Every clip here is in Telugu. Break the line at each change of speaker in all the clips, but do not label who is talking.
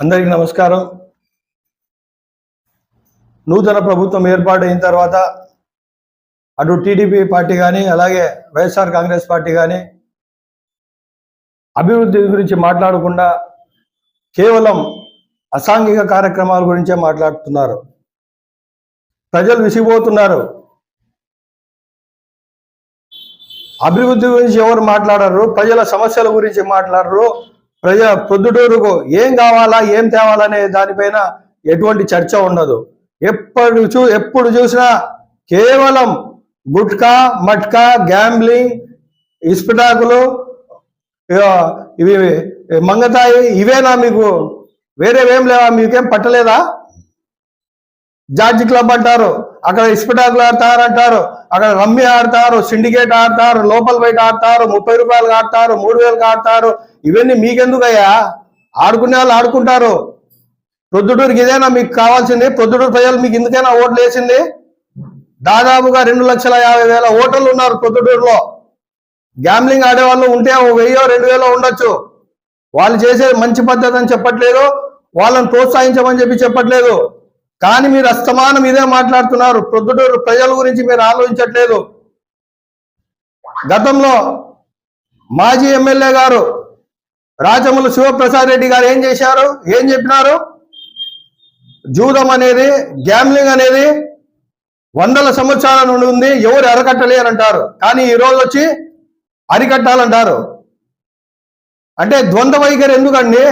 అందరికీ నమస్కారం. నూతన ప్రభుత్వం ఏర్పాటైన తర్వాత అటు టీడీపీ పార్టీ కానీ అలాగే వైఎస్ఆర్ కాంగ్రెస్ పార్టీ కానీ అభివృద్ధి గురించి మాట్లాడకుండా కేవలం అసాంఘిక కార్యక్రమాల గురించే మాట్లాడుతున్నారు. ప్రజలు విసిగిపోతున్నారు. అభివృద్ధి గురించి ఎవరు మాట్లాడరు? ప్రజల సమస్యల గురించి మాట్లాడరు. ప్రజ పొద్దుటూరుకు ఏం కావాలా ఏం తేవాలనే దానిపైన ఎటువంటి చర్చ ఉండదు. ఎప్పుడు చూ ఎప్పుడు చూసినా కేవలం గుట్కా మట్కా గ్యాంబ్లింగ్ ఇస్పిటాకులు ఇవి మంగతాయి ఇవేనా మీకు? వేరేవేం లేవా మీకేం పట్టలేదా? జార్జి క్లబ్ అంటారు అక్కడ ఇస్పిటాకులు ఆడతారు అంటారు అక్కడ రమ్మి ఆడతారు సిండికేట్ ఆడతారు లోపల బయట ఆడతారు ముప్పై రూపాయలు ఆడతారు మూడు వేలకు ఆడతారు. ఇవన్నీ మీకెందుకయ్యా? ఆడుకునే వాళ్ళు ఆడుకుంటారు. ప్రొద్దుటూరుకి ఇదేనా మీకు కావాల్సింది? ప్రొద్దుటూరు ప్రజలు మీకు ఎందుకైనా ఓట్లు వేసింది? దాదాపుగా రెండు లక్షల యాభై వేల ఓటర్లు ఉన్నారు ప్రొద్దుటూరులో. గ్యామ్లింగ్ ఆడే వాళ్ళు ఉంటే వెయ్యో రెండు వేలో ఉండొచ్చు. వాళ్ళు చేసే మంచి పద్ధతి అని చెప్పట్లేదు. వాళ్ళని ప్రోత్సహించమని చెప్పి చెప్పట్లేదు. కానీ మీరు అస్తమానం ఇదే మాట్లాడుతున్నారు. ప్రొద్దుటూరు ప్రజల గురించి మీరు ఆలోచించట్లేదు. గతంలో మాజీ ఎమ్మెల్యే గారు రాజములు శివప్రసాద్ రెడ్డి గారు ఏం చేశారు? ఏం చెప్పినారు? జూదం అనేది గ్యామ్లింగ్ అనేది వందల సంవత్సరాల నుండి ఉంది. ఎవరు అరకట్టలేరు అంటారు కానీ ఈ రోజు వచ్చి అరికట్టాలంటారు. అంటే ద్వంద్వ వైఖరి ఎందుకండి?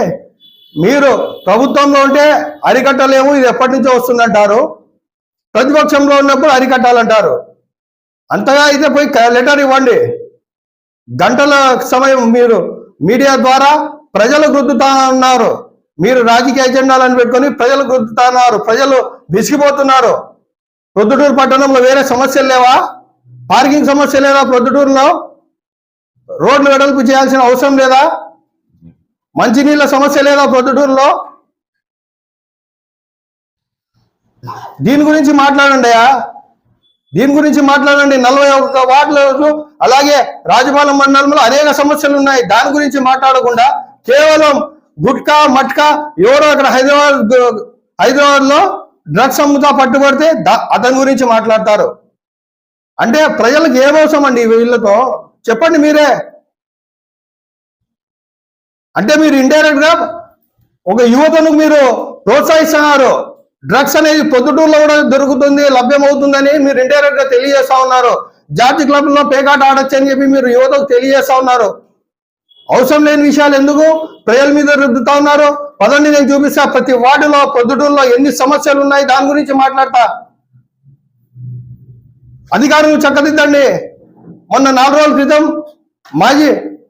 మీరు ప్రభుత్వంలో ఉంటే అరికట్టలేము ఇది ఎప్పటి నుంచో వస్తుందంటారు. ప్రతిపక్షంలో ఉన్నప్పుడు అరికట్టాలంటారు. అంతగా అయితే పోయి లెటర్ ఇవ్వండి. గంటల సమయం మీరు మీడియా ద్వారా ప్రజలు గుర్తుతా ఉన్నారు. మీరు రాజకీయ ఎజెండాలను పెట్టుకొని ప్రజలు రుద్దుతా ఉన్నారు. ప్రజలు విసిగిపోతున్నారు. ప్రొద్దుటూరు పట్టణంలో వేరే సమస్యలు లేవా? పార్కింగ్ సమస్య లేదా ప్రొద్దుటూరులో? రోడ్లు వెడల్పు చేయాల్సిన అవసరం లేదా? మంచినీళ్ళ సమస్య లేదా పొద్దుటూరులో? దీని గురించి మాట్లాడండి అయ్యా. దీని గురించి మాట్లాడండి. నలభై ఒక్క వార్డులు అలాగే రాజపాలెం మండలంలో అనేక సమస్యలు ఉన్నాయి. దాని గురించి మాట్లాడకుండా కేవలం గుట్కా మట్కా ఎవరో అక్కడ హైదరాబాద్ హైదరాబాద్లో డ్రగ్స్ అమ్ముతా పట్టుబడితే అతని గురించి మాట్లాడతారు. అంటే ప్రజలకు ఏమవసరం అండి వీళ్ళతో? చెప్పండి మీరే. అంటే మీరు ఇండైరెక్ట్గా ఒక యువతను మీరు ప్రోత్సహిస్తున్నారు. డ్రగ్స్ అనేది పొద్దుటూరులో కూడా దొరుకుతుంది లభ్యమవుతుందని మీరు ఇండైరెక్ట్గా తెలియజేస్తా ఉన్నారు. జాతి క్లబ్లో పేకాట ఆడొచ్చు అని చెప్పి మీరు యువతకు తెలియజేస్తా ఉన్నారు. అవసరం లేని విషయాలు ఎందుకు? ప్రజల మీద రుద్దుతా ఉన్నారు. పదండి నేను చూపిస్తా. ప్రతి వార్డులో పొద్దుటూరులో ఎన్ని సమస్యలు ఉన్నాయి? దాని గురించి మాట్లాడతా. అధికారులు చక్కదిద్దండి. మొన్న నాలుగు రోజుల క్రితం మాజీ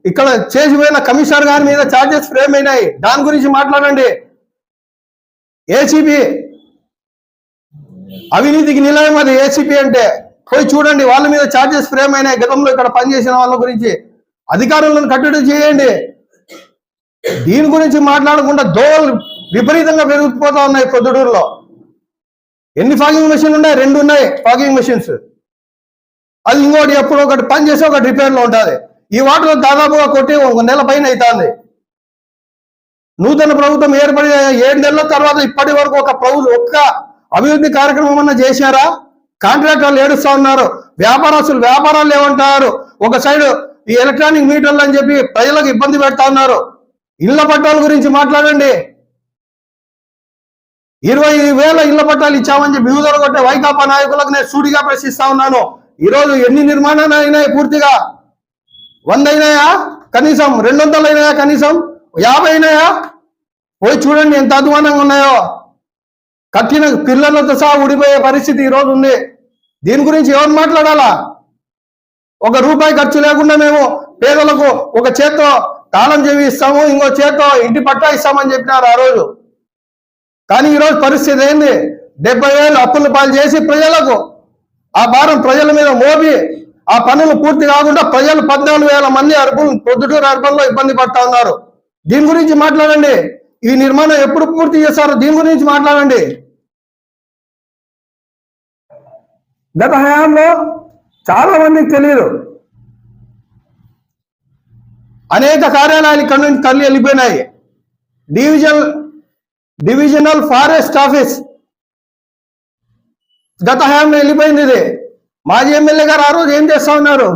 ఇక్కడ చేసిపోయిన కమిషనర్ గారి మీద ఛార్జెస్ ఫ్రేమ్ అయినాయి. దాని గురించి మాట్లాడండి. ఏసీబీ అవినీతికి నిలయం అది ఏసీపీ అంటే. పోయి చూడండి వాళ్ళ మీద ఛార్జెస్ ఫ్రేమ్ అయినాయి. గతంలో ఇక్కడ పనిచేసిన వాళ్ళ గురించి. అధికారులను కట్టడి చేయండి. దీని గురించి మాట్లాడకుండా దోవలు విపరీతంగా పెరిగిపోతా ఉన్నాయి పొద్దుటూరులో ఎన్ని ఫాగింగ్ మెషిన్లు ఉన్నాయి? రెండు ఉన్నాయి ఫాగింగ్ మెషిన్స్ అది ఇంకోటి ఎప్పుడు ఒకటి పని చేసి ఒకటి రిపేర్లో ఉంటుంది. ఈ వాటర్ దాదాపుగా కొట్టి ఒక నెల పైన అవుతుంది. నూతన ప్రభుత్వం ఏర్పడి ఏడు నెలల తర్వాత ఇప్పటి వరకు ఒక ప్రభుత్వం ఒక్క అభివృద్ధి కార్యక్రమం అన్నా చేశారా? కాంట్రాక్టర్లు ఏడుస్తా ఉన్నారు. వ్యాపారస్తులు వ్యాపారాలు ఏమంటారు ఒక సైడ్ ఈ ఎలక్ట్రానిక్ మీటర్లు అని చెప్పి ప్రజలకు ఇబ్బంది పెడతా ఉన్నారు. ఇళ్ళ పట్టాల గురించి మాట్లాడండి. ఇరవై వేల ఇళ్ళ పట్టాలు ఇచ్చామని చెప్పి వివిధ కొట్టే వైకాపా నాయకులకు నేను సూటిగా ప్రశ్నిస్తా ఉన్నాను. ఈరోజు ఎన్ని నిర్మాణాలు అయినాయి పూర్తిగా? వంద అయినాయా కనీసం రెండు వందలు అయినాయా కనీసం? యాభై అయినాయా పోయి చూడండి ఎంత అధ్వానంగా ఉన్నాయో. కట్టిన పిల్లలతో సహా ఊడిపోయే పరిస్థితి ఈ రోజు ఉంది. దీని గురించి ఎవరు మాట్లాడాలా? ఒక రూపాయి ఖర్చు లేకుండా మేము పేదలకు ఒక చేత్తో తాళం చెవి ఇస్తాము ఇంకో చేత్తో ఇంటి పట్టా ఇస్తామని చెప్పినారు ఆ రోజు. కానీ ఈరోజు పరిస్థితి ఏంది? డెబ్బై వేలు అప్పుల పాలు చేసి ప్రజలకు ఆ భారం ప్రజల మీద మోపి ఆ పనులు పూర్తి కాకుండా ప్రజలు పద్నాలుగు వేల మంది అర్బన్ పొద్దుటూరు అర్బన్లో ఇబ్బంది పడతా ఉన్నారు. దీని గురించి మాట్లాడండి. ఈ నిర్మాణం ఎప్పుడు పూర్తి చేస్తారు దీని గురించి మాట్లాడండి. గత హయాంలో చాలా మందికి తెలియదు అనేక కార్యాలయాలు ఇక్కడ నుంచి తల్లి వెళ్ళిపోయినాయి. డివిజన్ డివిజనల్ ఫారెస్ట్ ఆఫీస్ గత హయాంలో వెళ్ళిపోయింది ఇది. మాజీ ఎమ్మెల్యే గారు ఆ రోజు ఏం చేస్తా ఉన్నారు?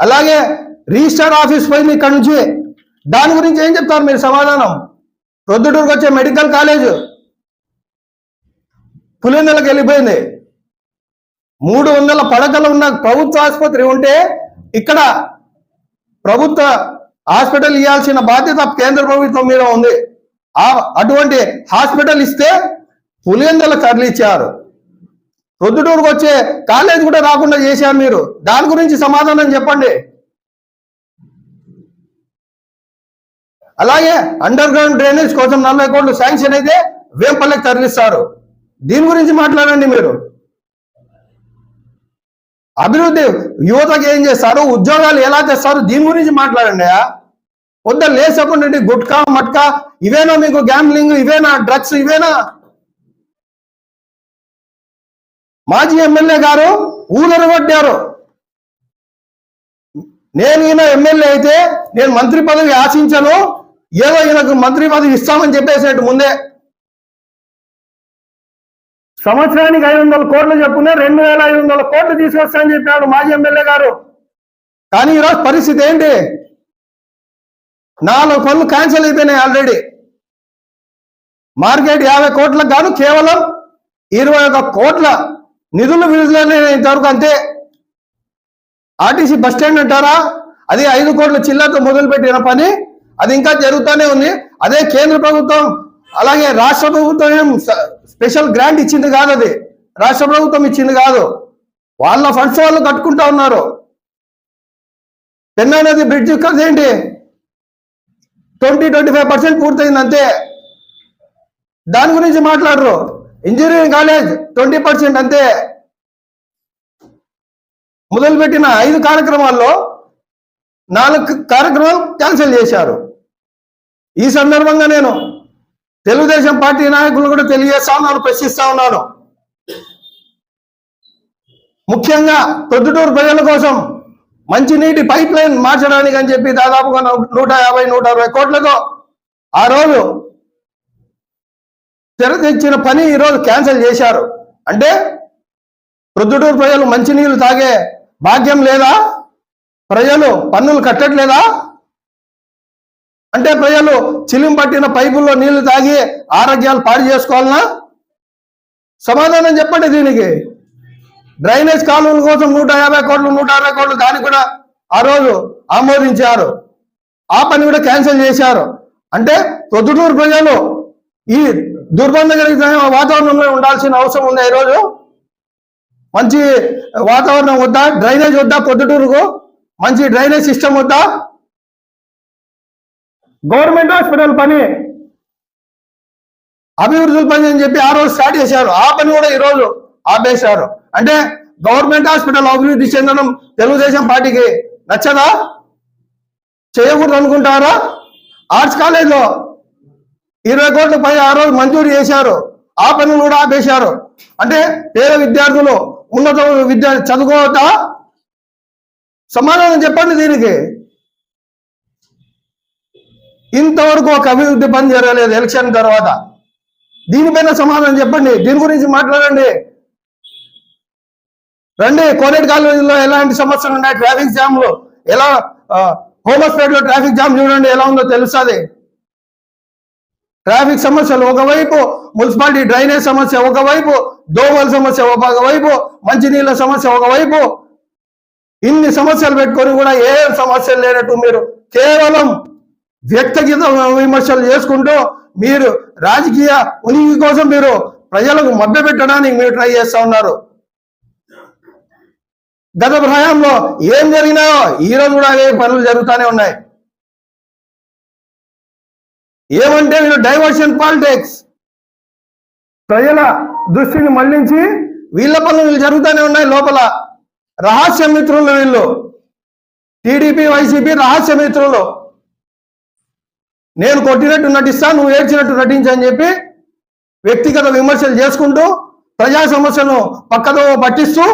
అలాగే రిజిస్టర్ ఆఫీస్ పోయింది ఇక్కడ నుంచి. దాని గురించి ఏం చెప్తారు మీరు సమాధానం? ప్రొద్దుటూరుకు వచ్చే మెడికల్ కాలేజ్ పులిందలకు వెళ్ళిపోయింది. మూడు వందల పడకలు ఉన్న ప్రభుత్వ ఆసుపత్రి ఉంటే ఇక్కడ ప్రభుత్వ హాస్పిటల్ ఇవ్వాల్సిన బాధ్యత కేంద్ర ప్రభుత్వం మీద ఉంది. ఆ అటువంటి హాస్పిటల్ ఇస్తే పులిందల తరలిచ్చారు. ప్రొద్దుటూరుకు వచ్చే కాలేజ్ కూడా రాకుండా చేశారు మీరు. దాని గురించి సమాధానం చెప్పండి. అలాగే అండర్ గ్రౌండ్ డ్రైనేజ్ కోసం నలభై కోట్లు శాంక్షన్ అయితే వేంపల్లెకి తరలిస్తారు. దీని గురించి మాట్లాడండి మీరు. అభివృద్ధి యువతకి ఏం చేస్తారు? ఉద్యోగాలు ఎలా చేస్తారు దీని గురించి మాట్లాడండి వద్ద లేసకుండా గుట్కా మట్కా ఇవేనా మీకు గ్యాంబ్లింగ్ ఇవేనా డ్రగ్స్ ఇవేనా మాజీ ఎమ్మెల్యే గారు ఊదరగొట్టారు నేను ఈయన ఎమ్మెల్యే అయితే నేను మంత్రి పదవి ఆశించను. ఏదో ఈయనకు మంత్రి పదవి ఇస్తామని చెప్పేసినట్టు ముందే. సంవత్సరానికి ఐదు వందల కోట్లు చెప్పుకున్నా రెండు వేల ఐదు వందల కోట్లు తీసుకొస్తానని చెప్పాడు మాజీ ఎమ్మెల్యే గారు. కానీ ఈరోజు పరిస్థితి ఏంటి? నాలుగు పనులు క్యాన్సిల్ అయిపోయినాయి ఆల్రెడీ. మార్కెట్ యాభై కోట్లకు కాదు కేవలం ఇరవై ఒక కోట్ల నిధులు విడుదల ఇంతవరకు అంతే. ఆర్టీసీ బస్ స్టాండ్ అంటారా? అది ఐదు కోట్ల చిల్లరతో మొదలుపెట్టిన పని. అది ఇంకా జరుగుతూనే ఉంది. అదే కేంద్ర ప్రభుత్వం అలాగే రాష్ట్ర ప్రభుత్వం ఏం స్పెషల్ గ్రాంట్ ఇచ్చింది కాదు అది. రాష్ట్ర ప్రభుత్వం ఇచ్చింది కాదు. వాళ్ళ ఫండ్స్ వాళ్ళు కట్టుకుంటా ఉన్నారు. పెన్నా నది బ్రిడ్జ్ ఖర్చు ఏంటి? ట్వంటీ ట్వంటీ ఫైవ్ పర్సెంట్ పూర్తయింది అంతే. దాని గురించి మాట్లాడరు. ఇంజనీరింగ్ కాలేజ్ ట్వంటీ పర్సెంట్ అంతే. మొదలుపెట్టిన ఐదు కార్యక్రమాల్లో నాలుగు కార్యక్రమాలు క్యాన్సిల్ చేశారు. ఈ సందర్భంగా నేను తెలుగుదేశం పార్టీ నాయకులు కూడా తెలియజేస్తా ఉన్నాను ప్రశ్నిస్తా ఉన్నాను. ముఖ్యంగా ప్రొద్దుటూరు ప్రజల కోసం మంచినీటి పైప్ లైన్ మార్చడానికి అని చెప్పి దాదాపుగా నూట యాభై నూట అరవై కోట్లతో ఆ రోజు తెర తెచ్చిన పని ఈరోజు క్యాన్సిల్ చేశారు. అంటే ప్రొద్దుటూరు ప్రజలు మంచినీళ్ళు తాగే భాగ్యం లేదా? ప్రజలు పన్నులు కట్టట్లేదా? అంటే ప్రజలు చిలిం పట్టిన పైపుల్లో నీళ్ళు తాగి ఆరోగ్యాలు పాడు చేసుకోవాలనా? సమాధానం చెప్పండి దీనికి. డ్రైనేజ్ కాలువల కోసం నూట యాభై కోట్లు నూట అరవై కోట్లు దాన్ని కూడా ఆ రోజు ఆమోదించారు. ఆ పని కూడా క్యాన్సిల్ చేశారు. అంటే ప్రొద్దుటూరు ప్రజలు ఈ దుర్బంధకర వాతావరణంలో ఉండాల్సిన అవసరం ఉంది ఈరోజు? మంచి వాతావరణం వద్దా? డ్రైనేజ్ వద్దా పొద్దుటూరుకు? మంచి డ్రైనేజ్ సిస్టమ్ వద్దా? గవర్నమెంట్ హాస్పిటల్ పని. అభివృద్ధి పని అని చెప్పి ఆ రోజు స్టార్ట్ చేశారు. ఆ పని కూడా ఈరోజు ఆపేశారు. అంటే గవర్నమెంట్ హాస్పిటల్ అభివృద్ధి చెందడం తెలుగుదేశం పార్టీకి నచ్చదా? చేయకూడదు అనుకుంటారా? ఆర్ట్స్ కాలేజ్లో ఇరవై కోట్ల పై ఆ రోజు మంజూరు చేశారు. ఆ పనులు కూడా ఆపేశారు. అంటే పేద విద్యార్థులు ఉన్నత విద్య చదువుకోవట సమాధానం చెప్పండి దీనికి. ఇంతవరకు ఒక అభివృద్ధి పని జరగలేదు ఎలక్షన్ తర్వాత. దీనిపైన సమాధానం చెప్పండి. దీని గురించి మాట్లాడండి. రండి. కోనేటి కాలేజీలో ఎలాంటి సమస్యలు ఉన్నాయి? ట్రాఫిక్ జామ్లు ఎలా హోమస్పేట్లో ట్రాఫిక్ జామ్ చూడండి ఎలా ఉందో తెలుస్తుంది. ట్రాఫిక్ సమస్యలు ఒకవైపు మున్సిపాలిటీ డ్రైనేజ్ సమస్య ఒకవైపు దోమల సమస్య ఒకవైపు మంచినీళ్ళ సమస్య ఒకవైపు ఇన్ని సమస్యలు పెట్టుకొని కూడా ఏ సమస్యలు లేనట్టు మీరు కేవలం వ్యక్తిగత విమర్శలు చేసుకుంటూ మీరు రాజకీయ ఉనికి కోసం మీరు ప్రజలకు మభ్యపెట్టడానికి మీరు ట్రై చేస్తా ఉన్నారు. గత ప్రయాణంలో ఏం జరిగినాయో ఈ రోజు కూడా అవే పనులు జరుగుతూనే ఉన్నాయి. ఏమంటే వీళ్ళు డైవర్షన్ పాలిటిక్స్? ప్రజల దృష్టిని మళ్ళించి వీళ్ళ పనులు వీళ్ళు జరుగుతూనే ఉన్నాయి లోపల. రహస్య మిత్రులు వీళ్ళు. టీడీపీ వైసీపీ రహస్య మిత్రులు. నేను కొట్టినట్టు నటిస్తా నువ్వు ఏడ్చినట్టు నటించని చెప్పి వ్యక్తిగత విమర్శలు చేసుకుంటూ ప్రజా సమస్యను పక్కదో పట్టిస్తూ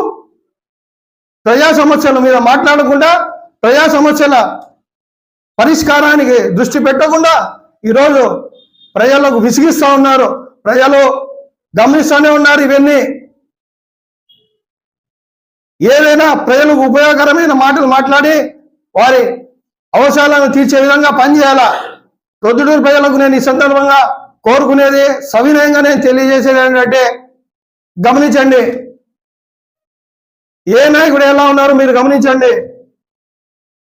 ప్రజా సమస్యల మీద మాట్లాడకుండా ప్రజా సమస్యల పరిష్కారానికి దృష్టి పెట్టకుండా ఈరోజు ప్రజలకు విసిగిస్తూ ఉన్నారు. ప్రజలు గమనిస్తూనే ఉన్నారు ఇవన్నీ. ఏదైనా ప్రజలకు ఉపయోగకరమైన మాటలు మాట్లాడి వారి అవసరాలను తీర్చే విధంగా పనిచేయాలా? ప్రొద్దుటూరు ప్రజలకు నేను ఈ సందర్భంగా కోరుకునేది సవినయంగా నేను తెలియజేసేది ఏంటంటే గమనించండి. ఏ నాయకుడు ఎలా ఉన్నారో మీరు గమనించండి.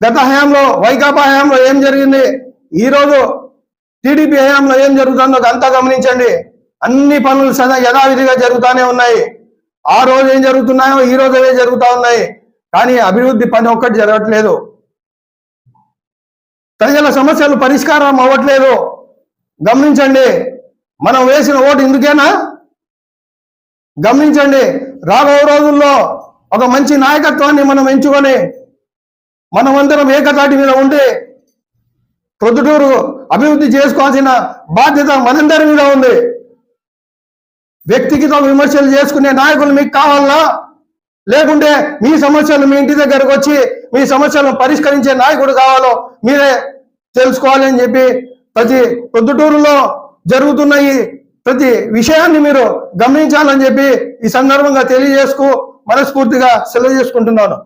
గత హయాంలో వైకాపా హయాంలో ఏం జరిగింది? ఈరోజు టీడీపీ హయాంలో ఏం జరుగుతుందో అంతా గమనించండి. అన్ని పనులు సదా యథావిధిగా జరుగుతూనే ఉన్నాయి. ఆ రోజు ఏం జరుగుతున్నాయో ఈ రోజు అవే జరుగుతూ ఉన్నాయి. కానీ అభివృద్ధి పని ఒక్కటి జరగట్లేదు. ప్రజల సమస్యలు పరిష్కారం అవ్వట్లేదు. గమనించండి. మనం వేసిన ఓటు ఇందుకేనా? గమనించండి. రాబో రోజుల్లో ఒక మంచి నాయకత్వాన్ని మనం ఎంచుకొని మనమందరం ఏకతాటి మీద ఉండి ప్రొద్దుటూరు అభివృద్ధి చేసుకోవాల్సిన బాధ్యత మనందరి మీద ఉంది. వ్యక్తిగత విమర్శలు చేసుకునే నాయకులు మీకు కావాలా? లేకుంటే మీ సమస్యలు మీ ఇంటి దగ్గరకు వచ్చి మీ సమస్యలను పరిష్కరించే నాయకుడు కావాలో మీరే తెలుసుకోవాలి అని చెప్పి ప్రతి పొద్దుటూరులో జరుగుతున్న ఈ ప్రతి విషయాన్ని మీరు గమనించాలని చెప్పి ఈ సందర్భంగా తెలియజేసుకు మనస్ఫూర్తిగా సెలవు చేసుకుంటున్నాను.